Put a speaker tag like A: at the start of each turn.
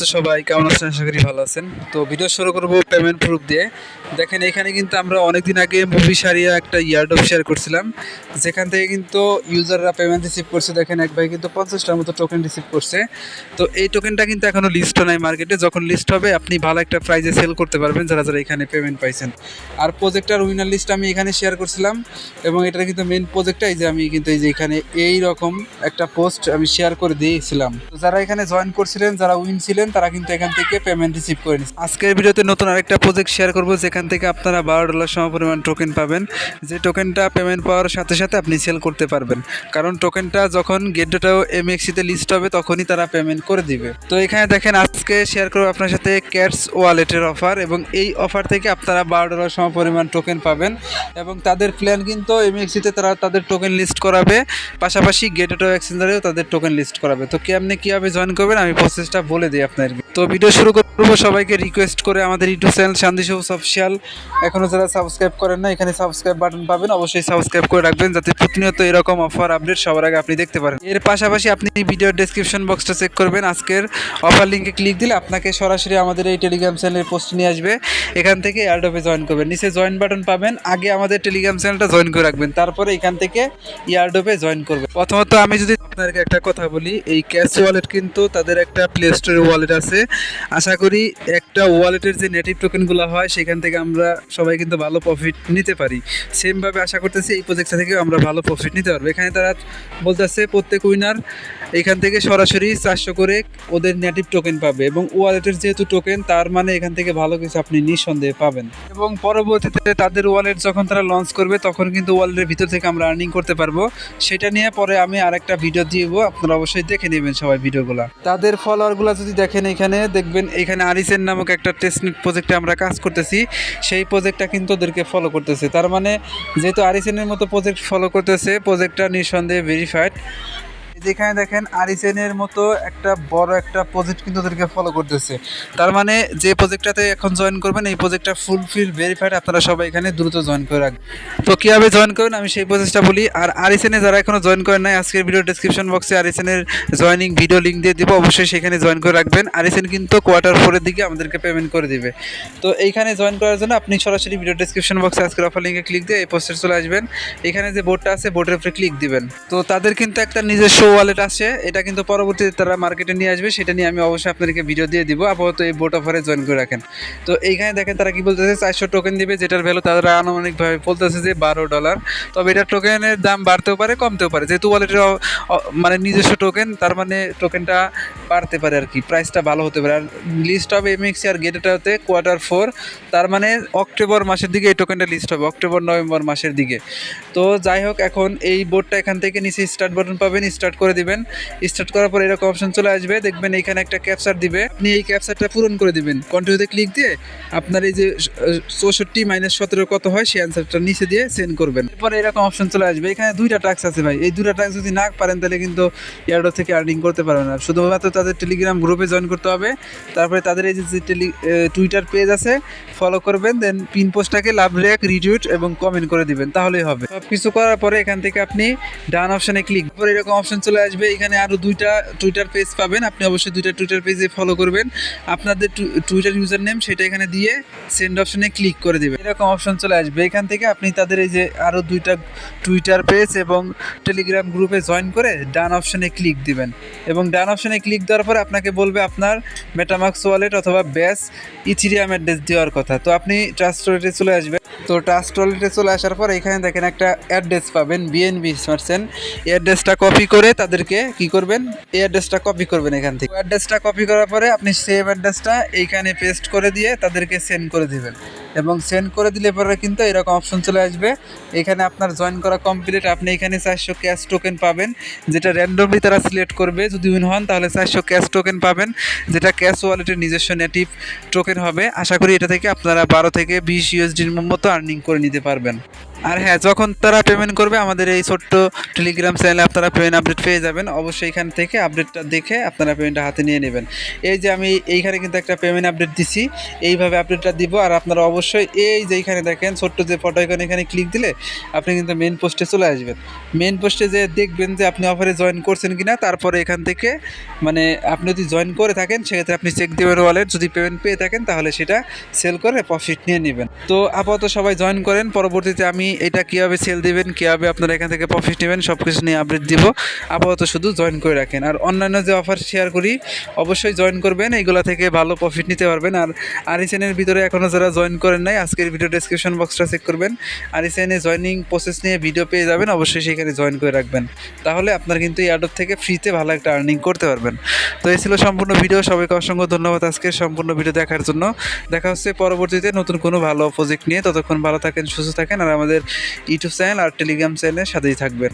A: তো সবাই, কেমন আছেন? আশা করি ভালো আছেন। তো ভিডিও শুরু করব পেমেন্ট প্রুফ দিয়ে। দেখেন, এখানে কিন্তু আমরা অনেক দিন আগে মুভি সারিয়া একটা ইয়ার্ড অফ শেয়ার করছিলাম। যেখান থেকে কিন্তু ইউজাররা পেমেন্ট রিসিভ করছে। দেখেন, এক ভাই কিন্তু পঞ্চাশটার মতো টোকেন রিসিভ করছে। তো এই টোকেনটা কিন্তু এখনও লিস্ট নাই মার্কেটে যখন লিস্ট হবে, আপনি ভালো একটা প্রাইজে সেল করতে পারবেন, যারা যারা এখানে পেমেন্ট পাইছেন। আর প্রজেক্টটার উইনার লিস্ট আমি এখানে শেয়ার করছিলাম এবং এটার কিন্তু মেন প্রজেক্টটাই যে আমি কিন্তু এই যে এখানে এই রকম একটা পোস্ট আমি শেয়ার করে দিয়েছিলাম। যারা এখানে জয়েন করছিলেন, যারা উইন ছিলেন তারা কিন্তু এখান থেকে পেমেন্ট রিসিভ করে নিচ্ছে আজকের ভিডিওতে নতুন আরেকটা প্রজেক্ট শেয়ার করব, যেখান থেকে আপনারা বারো ডলার সমপরিমাণ টোকেন পাবেন। যে টোকেনটা পেমেন্ট পাওয়ার সাথে সাথে আপনি সেল করতে পারবেন। কারণ টোকেনটা যখন গেটটাও এমএক্সিতে লিস্ট হবে, তখনই তারা পেমেন্ট করে দিবে। তো এখানে দেখেন, আজকে শেয়ার করব আপনার সাথে ক্যাটস ওয়ালেটের অফার এবং এই অফার থেকে আপনারা বারো ডলার সমপরিমাণ টোকেন পাবেন এবং তাদের প্ল্যান কিন্তু এমএক্সিতে তারা তাদের টোকেন লিস্ট করাবে। পাশাপাশি গেটটাও এক্সচেঞ্জারেও তাদের টোকেন লিস্ট করাবে। তো কেমনে কীভাবে জয়েন করবেন, আমি প্রসেসটা বলে দিই আপনাদেরকে তো ভিডিও শুরু করব। সবাইকে রিকোয়েস্ট করে আমাদের ইউটিউব চ্যানেল শান্তি সবুজ অফিসিয়াল এখনও যারা সাবস্ক্রাইব করেন না এখানে সাবস্ক্রাইব বাটন পাবেন। অবশ্যই সাবস্ক্রাইব করে রাখবেন, যাতে প্রতিনিয়ত এরকম অফার আপডেট সবার আগে আপনি দেখতে পারেন। এর পাশাপাশি আপনি ভিডিও ডেসক্রিপশন বক্সটা চেক করবেন। আজকের অফার লিঙ্কে ক্লিক দিলে আপনাকে সরাসরি আমাদের এই টেলিগ্রাম চ্যানেলের পোস্ট নিয়ে আসবে। এখান থেকে এয়ারডপে জয়েন করবেন। নিচে জয়েন বাটন পাবেন। আগে আমাদের টেলিগ্রাম চ্যানেলটা জয়েন করে রাখবেন। তারপরে এখান থেকে ইয়ারডপে জয়েন করবেন। প্রথমত আমি যদি আপনাদেরকে একটা কথা বলি, এই ক্যাশ ওয়ালেট কিন্তু তাদের একটা প্লে স্টোরের ওয়ালেট আছে। আশা করি একটা ওয়ালেটের যে নেটিভ টোকেনগুলো হয়, সেখান থেকে আমরা সবাই কিন্তু ভালো প্রফিট নিতে পারি। সেমভাবে আশা করতেছি এই প্রজেক্টটা থেকে আমরা ভালো প্রফিট নিতে পারব। এখানে তারা বলতেছে, প্রত্যেক উইনার এখান থেকে সরাসরি চারশো করে ওদের নেটিভ টোকেন পাবে এবং ওয়ালেটের যেহেতু টোকেন তার মানে এখান থেকে ভালো কিছু আপনি নিঃসন্দেহে পাবেন। এবং পরবর্তীতে তাদের ওয়ালেট যখন তারা লঞ্চ করবে, তখন কিন্তু ওয়ালেটের ভিতর থেকে আমরা আর্নিং করতে পারব। সেটা নিয়ে পরে আমি আরেকটা ভিডিও দিব। আপনারা অবশ্যই দেখে নেবেন সবাই ভিডিওগুলো তাদের ফলোয়ারগুলো যদি দেখেন এখানে দেখবেন, এখানে আরিসেন নামক একটা টেস্টনেট প্রজেক্টে আমরা কাজ করতেছি। সেই প্রজেক্টটা কিন্তু ওদেরকে ফলো করতেছে। তার মানে যেহেতু আরিসেনের মতো প্রজেক্ট ফলো করতেছে প্রজেক্টটা নিঃসন্দেহে ভেরিফাইড যেখানে দেখেন আরিসেনের মতো একটা বড় একটা প্রজেক্ট কিন্তু ওদেরকে ফলো করতেছে। তার মানে যে প্রজেক্টটাতে এখন জয়েন করবেন, এই প্রজেক্টটা ফুলফিল ভেরিফাইড আপনারা সবাই এখানে দ্রুত জয়েন করে রাখবেন। তো কীভাবে জয়েন করবেন আমি সেই প্রসেসটা বলি। আর আরিসেনে যারা এখনও জয়েন করেন নাই, আজকের ভিডিও ডিসক্রিপশন বক্সে আরিসেনের জয়েনিং ভিডিও লিঙ্ক দিয়ে দিব। অবশ্যই সেখানে জয়েন করে রাখবেন। আরিসেন কিন্তু কোয়ার্টার ফোরের দিকে আমাদেরকে পেমেন্ট করে দিবে। তো এইখানে জয়েন করার জন্য আপনি সরাসরি ভিডিও ডিসক্রিপশন বক্সে আজকের অফার লিঙ্কে ক্লিক দিয়ে এই পোস্টে চলে আসবেন। এখানে যে বোর্ডটা আছে বোর্ডের উপরে ক্লিক দিবেন। তো তাদের কিন্তু একটা নিজস্ব ওয়ালেট আছে এটা কিন্তু পরবর্তীতে তারা মার্কেটে নিয়ে আসবে, সেটা নিয়ে আমি অবশ্যই আপনাদেরকে ভিডিও দিয়ে দিব। আপাতত এই বোট অফারে জয়েন করে রাখেন। তো এইখানে দেখেন তারা কি বলতেছে, চারশো টোকেন দিবে, যেটার ভ্যালু তারা আনুমানিকভাবে বলতেছে যে বারো ডলার তবে এটা টোকেনের দাম বাড়তেও পারে, কমতেও পারে। যেহেতু ওয়ালেটের মানে নিজস্ব টোকেন তার মানে টোকেনটা বাড়তে পারে আর কি প্রাইসটা ভালো হতে পারে। আর লিস্ট হবে এমএক্সি আর গেটেটাতে কোয়ার্টার ফোর তার মানে অক্টোবর মাসের দিকে এই টোকেনটা লিস্ট হবে অক্টোবর নভেম্বর মাসের দিকে। তো যাই হোক, এখন এই বোর্ডটা এখান থেকে নিচে স্টার্ট বাটন পাবেন স্টার্ট করে দিবেন। স্টার্ট করার পর এরকম অপশন চলে আসবে। দেখবেন এখানে একটা ক্যাপচার দিবে। আপনি এই ক্যাপচারটা পূরণ করে দিবেন। কন্টিনিউতে ক্লিক দিয়ে আপনার এই যে চৌষট্টি মাইনাস সতেরো কত হয়, সেই অ্যান্সারটা নিচে দিয়ে সেন্ড করবেন। এরপরে এরকম অপশন চলে আসবে। এখানে দুইটা টাক্স আছে ভাই। এই দুইটা টাক্স যদি না পারেন, তাহলে কিন্তু এয়ারডো থেকে আর্নিং করতে পারবেন না। শুধুমাত্র তাদের টেলিগ্রাম গ্রুপে জয়েন করতে হবে। তারপরে তাদের এই যে টেলি টুইটার পেজ আছে ফলো করবেন দেন পিন পোস্টটাকে লাভ রেক রিটুইট এবং কমেন্ট করে দিবেন। তাহলেই হবে। সব কিছু করার পরে এখান থেকে আপনি ডান অপশনে ক্লিক করে এরকম অপশন চলে আসবে, এখানে আরও দুইটা টুইটার পেজ পাবেন। আপনি অবশ্যই দুইটা টুইটার পেজে ফলো করবেন। আপনাদের টুইটার ইউজার নেম সেটা এখানে দিয়ে সেন্ড অপশনে ক্লিক করে দেবেন। এরকম অপশন চলে আসবে। এখান থেকে আপনি তাদের এই যে আরও দুইটা টুইটার পেজ এবং টেলিগ্রাম গ্রুপে জয়েন করে ডান অপশনে ক্লিক দিবেন। এবং ডান অপশনে ক্লিক দেওয়ার পর আপনাকে বলবে আপনার মেটামাক্স ওয়ালেট অথবা ব্যাস ইথিরিয়াম অ্যাড্রেস দেওয়ার কথা। তো আপনি ট্রাস্ট চলে আসবেন। তো ট্রাস্ট ওয়ালেটে চলে আসার পর এখানে দেখেন একটা অ্যাড্রেস পাবেন বিএনবি স্মার্টসেন এই অ্যাড্রেসটা কপি করে তাদেরকে কি করবেন? এই অ্যাড্রেসটা কপি করবেন এখান থেকে। অ্যাড্রেসটা কপি করার পরে আপনি সেম অ্যাড্রেসটা এইখানে পেস্ট করে দিয়ে তাদেরকে সেন্ড করে দিবেন। এবং সেন্ড করে দিলে পরে কিন্তু এরকম অপশন চলে আসবে। এখানে আপনার জয়েন করা কমপ্লিট আপনি এখানে চারশো ক্যাশ টোকেন পাবেন, যেটা র্যান্ডমলি তারা সিলেক্ট করবে। যদি উইন হন, তাহলে চারশো ক্যাশ টোকেন পাবেন, যেটা ক্যাশ ওয়ালেটের নিজস্ব নেটিভ টোকেন হবে। আশা করি এটা থেকে আপনারা বারো থেকে বিশ ইউএসডির মতো আর্নিং করে নিতে পারবেন। আর হ্যাঁ যখন তারা পেমেন্ট করবে, আমাদের এই ছোট্ট টেলিগ্রাম চ্যানেলে আপনারা পেমেন্ট আপডেট পেয়ে যাবেন। অবশ্যই এখান থেকে আপডেটটা দেখে আপনারা পেমেন্টটা হাতে নিয়ে নেবেন। এই যে আমি এইখানে কিন্তু একটা পেমেন্ট আপডেট দিছি, এইভাবে আপডেটটা দিব। আর আপনারা অবশ্যই এই যে এইখানে দেখেন, ছোট্ট যে ফটো এখানে এখানে ক্লিক দিলে আপনি কিন্তু মেন পোস্টে চলে আসবেন। মেন পোস্টে যে দেখবেন যে আপনি অফারে জয়েন করছেন কি না তারপরে এখান থেকে মানে আপনি যদি জয়েন করে থাকেন, সেক্ষেত্রে আপনি চেক দেবেন ওয়ালেট যদি পেমেন্ট পেয়ে থাকেন, তাহলে সেটা সেল করে প্রফিট নিয়ে নেবেন। তো আপাতত সবাই জয়েন করেন। পরবর্তীতে আমি এটা কীভাবে সেল দিবেন, কীভাবে আপনারা এখান থেকে প্রফিট নেবেন সব কিছু নিয়ে আপডেট দিব। আপাতত শুধু জয়েন করে রাখেন। আর অন্যান্য যে অফার শেয়ার করি, অবশ্যই জয়েন করবেন, এইগুলা থেকে ভালো প্রফিট নিতে পারবেন। আর আরিসেনের ভিতরে এখনও যারা জয়েন করেন নাই, আজকের ভিডিও ডেসক্রিপশন বক্সটা চেক করবেন। আরিসেনে জয়েনিং প্রসেস নিয়ে ভিডিও পেয়ে যাবেন, অবশ্যই সেখানে জয়েন করে রাখবেন। তাহলে আপনার কিন্তু এই অ্যাডপ থেকে ফ্রিতে ভালো একটা আর্নিং করতে পারবেন। তো এই ছিল সম্পূর্ণ ভিডিও সবাইকে অসংখ্য ধন্যবাদ আজকের সম্পূর্ণ ভিডিও দেখার জন্য। দেখা হচ্ছে পরবর্তীতে নতুন কোনো ভালো প্রজেক্ট নিয়ে। ততক্ষণ ভালো থাকেন, সুস্থ থাকেন, আর আমাদের ইউটিউব চ্যানেল আর টেলিগ্রাম চ্যানেলের সাথেই থাকবেন।